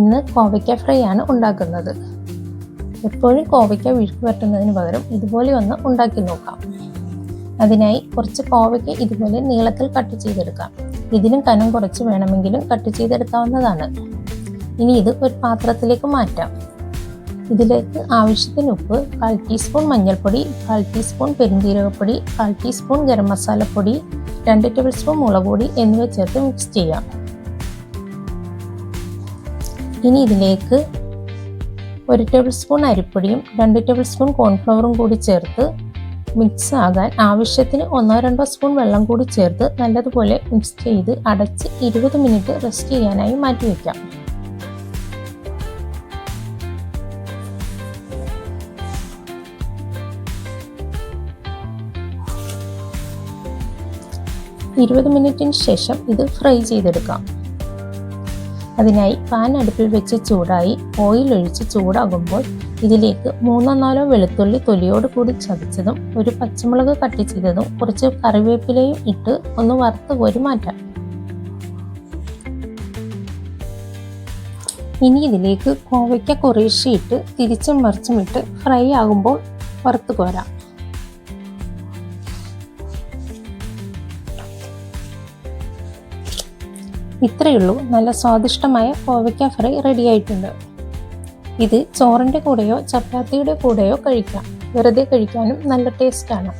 ഇന്ന് കോവയ്ക്ക ഫ്രൈ ആണ് ഉണ്ടാക്കുന്നത്. എപ്പോഴും കോവയ്ക്ക വിഴുക്ക് വരട്ടുന്നതിന് പകരം ഇതുപോലെ ഒന്ന് ഉണ്ടാക്കി നോക്കാം. അതിനായി കുറച്ച് കോവയ്ക്ക ഇതുപോലെ നീളത്തിൽ കട്ട് ചെയ്തെടുക്കാം. ഇതിനും കനം കുറച്ച് വേണമെങ്കിലും കട്ട് ചെയ്തെടുക്കാവുന്നതാണ്. ഇനി ഇത് ഒരു പാത്രത്തിലേക്ക് മാറ്റാം. ഇതിലേക്ക് ആവശ്യത്തിന് ഉപ്പ് കാൽ ടീസ്പൂൺ മഞ്ഞൾപ്പൊടി കാൽ ടീസ്പൂൺ പെരുംജീരകപ്പൊടി കാൽ ടീസ്പൂൺ ഗരം മസാലപ്പൊടി രണ്ട് ടേബിൾ സ്പൂൺ മുളക് പൊടി എന്നിവ ചേർത്ത് മിക്സ് ചെയ്യാം. ഇനി ഇതിലേക്ക് ഒരു ടേബിൾ സ്പൂൺ അരിപ്പൊടിയും രണ്ട് ടേബിൾ സ്പൂൺ കോൺഫ്ലവറും കൂടി ചേർത്ത് മിക്സ് ആകാൻ ആവശ്യത്തിന് ഒന്നോ രണ്ടോ സ്പൂൺ വെള്ളം കൂടി ചേർത്ത് നല്ലതുപോലെ മിക്സ് ചെയ്ത് അടച്ച് ഇരുപത് മിനിറ്റ് റെസ്റ്റ് ചെയ്യാനായി മാറ്റി വയ്ക്കാം ഇരുപത് മിനിറ്റിന് ശേഷം ഇത് ഫ്രൈ ചെയ്തെടുക്കാം. അതിനായി പാൻ അടുപ്പിൽ വെച്ച് ചൂടായി ഓയിൽ ഒഴിച്ച് ചൂടാകുമ്പോൾ ഇതിലേക്ക് മൂന്നോ നാലോ വെളുത്തുള്ളി തൊലിയോട് കൂടി ചതച്ചതും ഒരു പച്ചമുളക് കട്ട് ചെയ്തതും കുറച്ച് കറിവേപ്പിലയും ഇട്ട് ഒന്ന് വറുത്ത് കോരി മാറ്റാം. ഇനി ഇതിലേക്ക് കോവയ്ക്ക കുറേശ്ശെ ഇട്ട് തിരിച്ചും മറിച്ചും ഇട്ട് ഫ്രൈ ആകുമ്പോൾ വറുത്ത് കോരാം. ഇത്രയുള്ളൂ. നല്ല സ്വാദിഷ്ടമായ കോവയ്ക്ക ഫ്രൈ റെഡി ആയിട്ടുണ്ട്. ഇത് ചോറിന്റെ കൂടെയോ ചപ്പാത്തിയുടെ കൂടെയോ കഴിക്കാം. വെറുതെ കഴിക്കാനും നല്ല ടേസ്റ്റാണ്